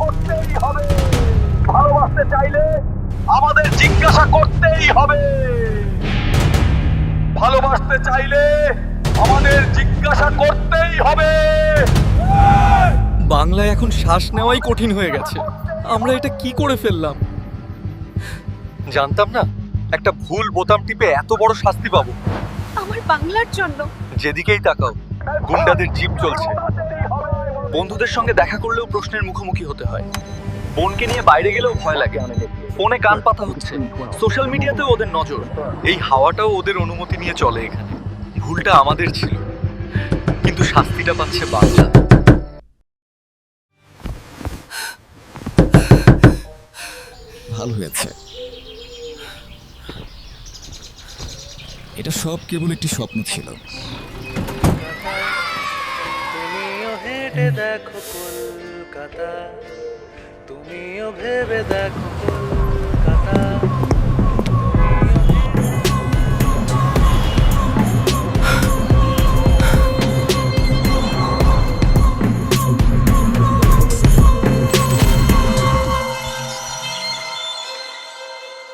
করতেই হবে। ভালোবাসতে চাইলে আমাদের জিজ্ঞাসা করতেই হবে। ভালোবাসতে চাইলে আমাদের জিজ্ঞাসা করতেই হবে। বাংলায় এখন শ্বাস নেওয়াই কঠিন হয়ে গেছে। আমরা এটা কি করে ফেললাম? জানতাম না একটা ভুল বোতাম টিপে এত বড় শাস্তি পাবো। আমার বাংলার জন্য। যেদিকেই তাকাও গুন্ডাদের জিপ চলছে। বন্ধুদের সঙ্গে দেখা করলেও প্রশ্নের মুখোমুখি হতে হয়। বোনকে নিয়ে বাইরে গেলেও ভয় লাগে। ফোনে কান পাতা হচ্ছে। সোশ্যাল মিডিয়াতেও ওদের নজর। এই হাওয়াটাও ওদের অনুমতি নিয়ে চলে এখানে। ভুলটা আমাদের ছিল। কিন্তু শাস্তিটা পাচ্ছে বাংলা ভালো হয়েছে। এটা সব কেবল একটি স্বপ্ন ছিল তুমিও হেঁটে দেখো কলকাতা। তুমিও ভেবে দেখো